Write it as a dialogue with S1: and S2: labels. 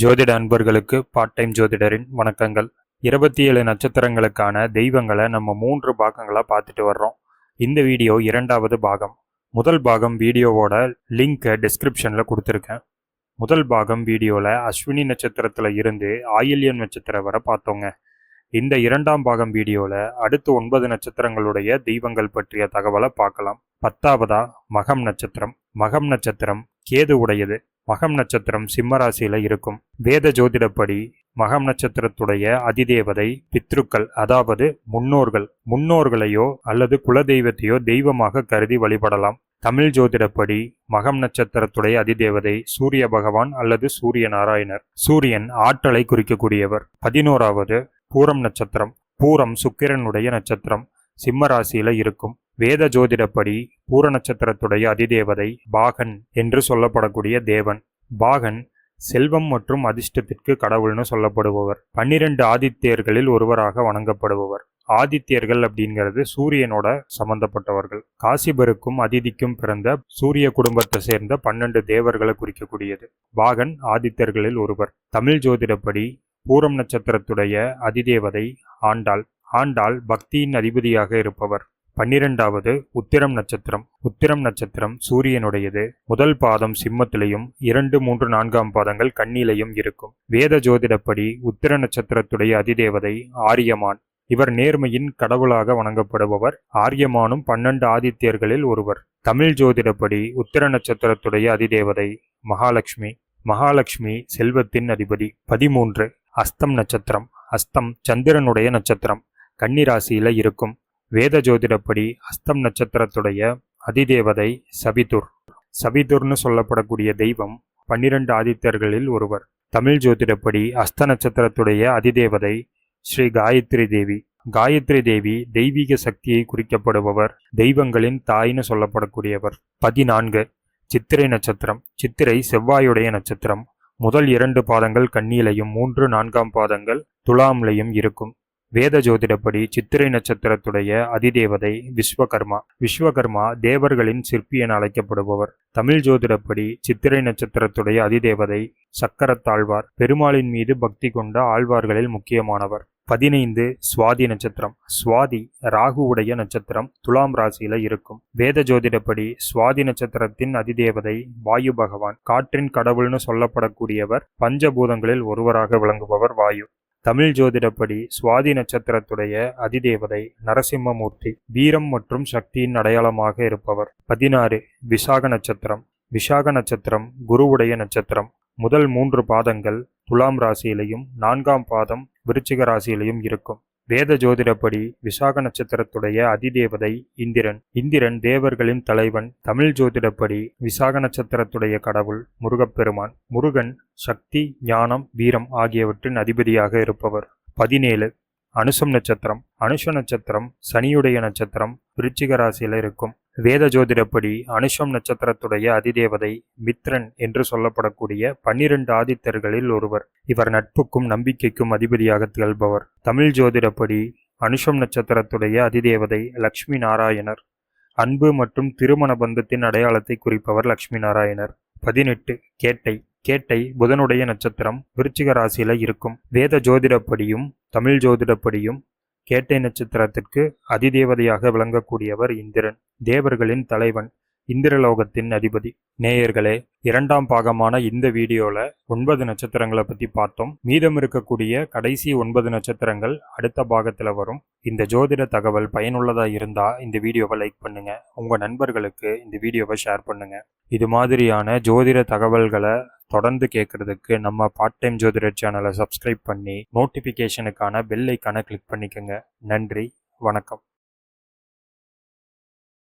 S1: ஜோதிட அன்பர்களுக்கு part time ஜோதிடரின் வணக்கங்கள். இருபத்தி ஏழு நட்சத்திரங்களுக்கான தெய்வங்களை நம்ம மூன்று பாகங்களாக பார்த்துட்டு வர்றோம். இந்த வீடியோ இரண்டாவது பாகம். முதல் பாகம் வீடியோவோட லிங்கை டிஸ்கிரிப்ஷனில் கொடுத்துருக்கேன். முதல் பாகம் வீடியோவில் அஸ்வினி நட்சத்திரத்தில் இருந்து ஆயில்யன் நட்சத்திரம் வரை பார்த்தோங்க. இந்த இரண்டாம் பாகம் வீடியோவில் அடுத்து ஒன்பது நட்சத்திரங்களுடைய தெய்வங்கள் பற்றிய தகவலை பார்க்கலாம். பத்தாவதா மகம் நட்சத்திரம். மகம் நட்சத்திரம் கேது உடையது. மகம் நட்சத்திரம் சிம்மராசியில் இருக்கும். வேத ஜோதிடப்படி மகம் நட்சத்திரத்துடைய அதிதேவதை பித்ருக்கள் அதாவது முன்னோர்கள் முன்னோர்களையோ அல்லது குலதெய்வத்தையோ தெய்வமாக கருதி வழிபடலாம். தமிழ் ஜோதிடப்படி மகம் நட்சத்திரத்துடைய அதிதேவதை சூரிய பகவான் அல்லது சூரிய நாராயணர். சூரியன் ஆற்றலை குறிக்கக்கூடியவர். பதினோராவது பூரம் நட்சத்திரம். பூரம் சுக்கிரனுடைய நட்சத்திரம். சிம்ம ராசியில இருக்கும். வேத ஜோதிடப்படி பூர நட்சத்திரத்துடைய அதிதேவதை பாகன் என்று சொல்லப்படக்கூடிய தேவன். பாகன் செல்வம் மற்றும் அதிர்ஷ்டத்திற்கு கடவுள்னு சொல்லப்படுபவர். பன்னிரண்டு ஆதித்யர்களில் ஒருவராக வணங்கப்படுபவர். ஆதித்யர்கள் அப்படிங்கிறது சூரியனோட சம்பந்தப்பட்டவர்கள். காசிபருக்கும் அதிதிக்கும் பிறந்த சூரிய குடும்பத்தை சேர்ந்த பன்னெண்டு தேவர்களை குறிக்கக்கூடியது. பாகன் ஆதித்யர்களில் ஒருவர். தமிழ் ஜோதிடப்படி பூரம் நட்சத்திரத்துடைய அதிதேவதை ஆண்டாள். ஆண்டாள் பக்தியின் அதிபதியாக இருப்பவர். பன்னிரெண்டாவது உத்திரம் நட்சத்திரம். உத்திரம் நட்சத்திரம் சூரியனுடையது. முதல் பாதம் சிம்மத்திலையும் இரண்டு மூன்று நான்காம் பாதங்கள் கண்ணிலையும் இருக்கும். வேத ஜோதிடப்படி உத்திர நட்சத்திரத்துடைய அதிதேவதை ஆரியமான். இவர் நேர்மையின் கடவுளாக வணங்கப்படுபவர். ஆரியமானும் பன்னெண்டு ஆதித்யர்களில் ஒருவர். தமிழ் ஜோதிடப்படி உத்திர நட்சத்திரத்துடைய அதிதேவதை மகாலட்சுமி. மகாலட்சுமி செல்வத்தின் அதிபதி. பதிமூன்று அஸ்தம் நட்சத்திரம். அஸ்தம் சந்திரனுடைய நட்சத்திரம். கன்னிராசியில இருக்கும். வேத ஜோதிடப்படி அஸ்தம் நட்சத்திரத்துடைய அதிதேவதை சபிதுர். சபிதுர்னு சொல்லப்படக்கூடிய தெய்வம் பன்னிரண்டு ஆதித்தர்களில் ஒருவர். தமிழ் ஜோதிடப்படி அஸ்த நட்சத்திரத்துடைய அதிதேவதை ஸ்ரீ காயத்ரி தேவி. காயத்ரி தேவி தெய்வீக சக்தியை குறிக்கப்படுபவர் தெய்வங்களின் தாய்னு சொல்லப்படக்கூடியவர். பதினான்கு சித்திரை நட்சத்திரம். சித்திரை செவ்வாயுடைய நட்சத்திரம். முதல் இரண்டு பாதங்கள் கண்ணியிலையும் மூன்று நான்காம் பாதங்கள் துலாம்லையும் இருக்கும். வேத ஜோதிடப்படி சித்திரை நட்சத்திரத்துடைய அதிதேவதை விஸ்வகர்மா. விஸ்வகர்மா தேவர்களின் சிற்பி என அழைக்கப்படுபவர். தமிழ் ஜோதிடப்படி சித்திரை நட்சத்திரத்துடைய அதிதேவதை சக்கரத்தாழ்வார். பெருமாளின் மீது பக்தி கொண்ட ஆழ்வார்களில் முக்கியமானவர். பதினைந்து சுவாதி நட்சத்திரம். சுவாதி ராகுவுடைய நட்சத்திரம் துலாம் ராசியில இருக்கும். வேத ஜோதிடப்படி சுவாதி நட்சத்திரத்தின் அதிதேவதை வாயு பகவான். காற்றின் கடவுள்னு சொல்லப்படக்கூடியவர் பஞ்சபூதங்களில் ஒருவராக விளங்குபவர் வாயு. தமிழ் ஜோதிடப்படி சுவாதி நட்சத்திரத்துடைய அதிதேவதை நரசிம்மமூர்த்தி வீரம் மற்றும் சக்தியின் அடையாளமாக இருப்பவர். பதினாறு. விசாக நட்சத்திரம். விசாக நட்சத்திரம் குருவுடைய நட்சத்திரம். முதல் மூன்று பாதங்கள் துலாம் ராசியிலையும் நான்காம் பாதம் விருச்சிக ராசியிலையும் இருக்கும். வேத ஜோதிடப்படி விசாக நட்சத்திரத்துடைய அதிதேவதை இந்திரன். இந்திரன் தேவர்களின் தலைவன். தமிழ் ஜோதிடப்படி விசாக நட்சத்திரத்துடைய கடவுள் முருகப்பெருமான். முருகன் சக்தி ஞானம் வீரம் ஆகியவற்றின் அதிபதியாக இருப்பவர். பதினேழு. அனுசம் நட்சத்திரம். அனுஷ நட்சத்திரம் சனியுடைய நட்சத்திரம். விருச்சிக ராசியில் இருக்கும். வேத ஜோதிடப்படி அனுஷம் நட்சத்திரத்துடைய அதிதேவதை மித்ரன் என்று சொல்லப்படக்கூடிய பன்னிரண்டு ஆதித்தர்களில் ஒருவர். இவர் நட்புக்கும் நம்பிக்கைக்கும் அதிபதியாக திகழ்பவர். தமிழ் ஜோதிடப்படி அனுஷம் நட்சத்திரத்துடைய அதிதேவதை லக்ஷ்மி நாராயணர். அன்பு மற்றும் திருமண பந்தத்தின் அடையாளத்தை குறிப்பவர் லக்ஷ்மி நாராயணர். பதினெட்டு கேட்டை. கேட்டை புதனுடைய நட்சத்திரம் விருச்சிக ராசியில இருக்கும். வேத ஜோதிடப்படியும் தமிழ் ஜோதிடப்படியும் கேட்டை நட்சத்திரத்திற்கு அதிதேவதையாக விளங்கக்கூடியவர் இந்திரன். தேவர்களின் தலைவன். இந்திரலோகத்தின் அதிபதி. நேயர்களே இரண்டாம் பாகமான இந்த வீடியோவில் ஒன்பது நட்சத்திரங்களை பற்றி பார்த்தோம். மீதம் இருக்கக்கூடிய கடைசி ஒன்பது நட்சத்திரங்கள் அடுத்த பாகத்தில் வரும். இந்த ஜோதிட தகவல் பயனுள்ளதாக இருந்தால் இந்த வீடியோவை லைக் பண்ணுங்கள் உங்கள் நண்பர்களுக்கு இந்த வீடியோவை ஷேர் பண்ணுங்கள் இது மாதிரியான ஜோதிட தகவல்களை தொடர்ந்து கேட்குறதுக்கு நம்ம பார்ட் டைம் ஜோதிடர் சேனலை சப்ஸ்கிரைப் பண்ணி நோட்டிஃபிகேஷனுக்கான பெல் ஐக்கானை கிளிக் பண்ணிக்கோங்க. நன்றி வணக்கம்.